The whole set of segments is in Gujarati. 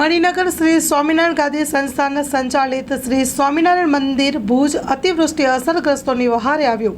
મણિનગર શ્રી સ્વામિનારાયણ ગાંધી સંસ્થાના સંચાલિત શ્રી સ્વામિનારાયણ મંદિર ભુજ અતિવૃષ્ટિ અસરગ્રસ્તોની વહારે આવ્યું.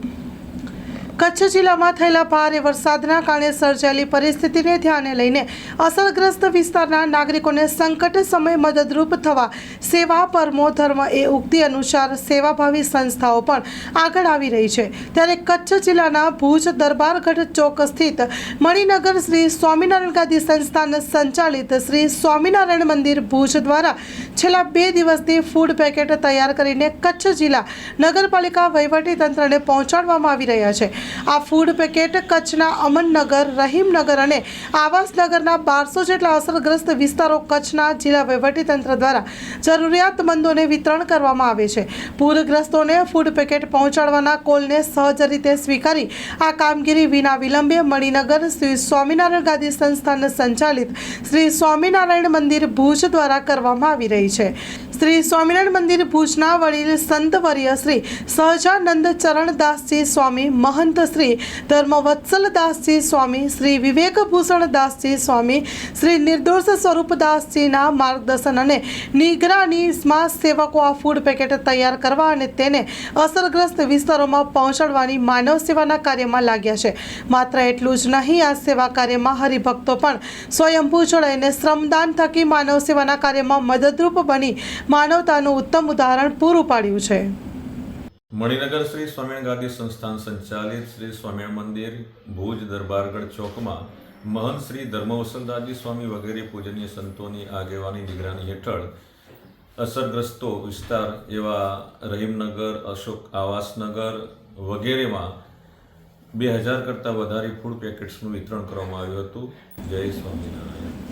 કચ્છ જિલ્લામાં થયેલા ભારે વરસાદના કારણે સર્જાયેલી પરિસ્થિતિને ધ્યાને લઈને અસરગ્રસ્ત વિસ્તારના નાગરિકોને સંકટ સમયે મદદરૂપ થવા સેવા પરમો ધર્મ એ ઉક્તિ અનુસાર સેવાભાવી સંસ્થાઓ પણ આગળ આવી રહી છે. ત્યારે કચ્છ જિલ્લાના ભુજ દરબારગઢ ચોક સ્થિત મણિનગર શ્રી સ્વામિનારાયણ ગાદી સંસ્થાન સંચાલિત શ્રી સ્વામિનારાયણ મંદિર ભુજ દ્વારા છેલ્લા બે દિવસથી ફૂડ પેકેટ તૈયાર કરીને કચ્છ જિલ્લા નગરપાલિકા વહીવટી તંત્રને પહોંચાડવામાં આવી રહ્યા છે. આ ફૂડ પેકેટ કચ્છના અમનનગર, રહીમનગર અને આવાસનગરના બારસો જેટલા અસરગ્રસ્ત વિસ્તારો કચ્છના જિલ્લા વહીવટી તંત્ર દ્વારા જરૂરિયાતમંદોને વિતરણ કરવામાં આવે છે. પૂરગ્રસ્તોને ફૂડ પેકેટ પહોંચાડવાના કોલને સહજ રીતે સ્વીકારી આ કામગીરી વિના વિલંબે મણિનગર શ્રી સ્વામિનારાયણ ગાદી સંસ્થાન સંચાલિત શ્રી સ્વામિનારાયણ મંદિર ભુજ દ્વારા કરવામાં આવી રહી છે. શ્રી સ્વામિનારાયણ મંદિર ભુજના વડીલ સંતવર્ય શ્રી સહજાનંદ ચરણદાસજી સ્વામી, મહંત શ્રી ધર્મવત્સલદાસજી સ્વામી, શ્રી વિવેકભૂષણદાસજી સ્વામી, શ્રી નિર્દોષ સ્વરૂપદાસજીના માર્ગદર્શન અને નિગરાનીમાં સેવકો આ ફૂડ પેકેટ તૈયાર કરવા અને તેને અસરગ્રસ્ત વિસ્તારોમાં પહોંચાડવાની માનવ સેવાના કાર્યમાં લાગ્યા છે. માત્ર એટલું જ નહીં, આ સેવા કાર્યમાં હરિભક્તો પણ સ્વયંભૂ જોડાઈને શ્રમદાન થકી માનવ સેવાના કાર્યમાં મદદરૂપ બની માનવતાનું ઉત્તમ ઉદાહરણ પૂરું પાડ્યું છે. મણિનગર શ્રી સ્વામિનારાયણ ગાદી સંસ્થાન સંચાલિત શ્રી સ્વામિનારાયણ મંદિર, ભુજ દરબારગઢ ચોકમાં મહંત શ્રી ધર્મવસલદાસજી સ્વામી વગેરે પૂજનીય સંતોની આગેવાની નિગરાની હેઠળ અસરગ્રસ્તો વિસ્તાર એવા રહીમનગર, અશોક આવાસનગર વગેરેમાં બે હજાર કરતાં વધારે ફૂડ પેકેટ્સનું વિતરણ કરવામાં આવ્યું હતું. જય સ્વામિનારાયણ.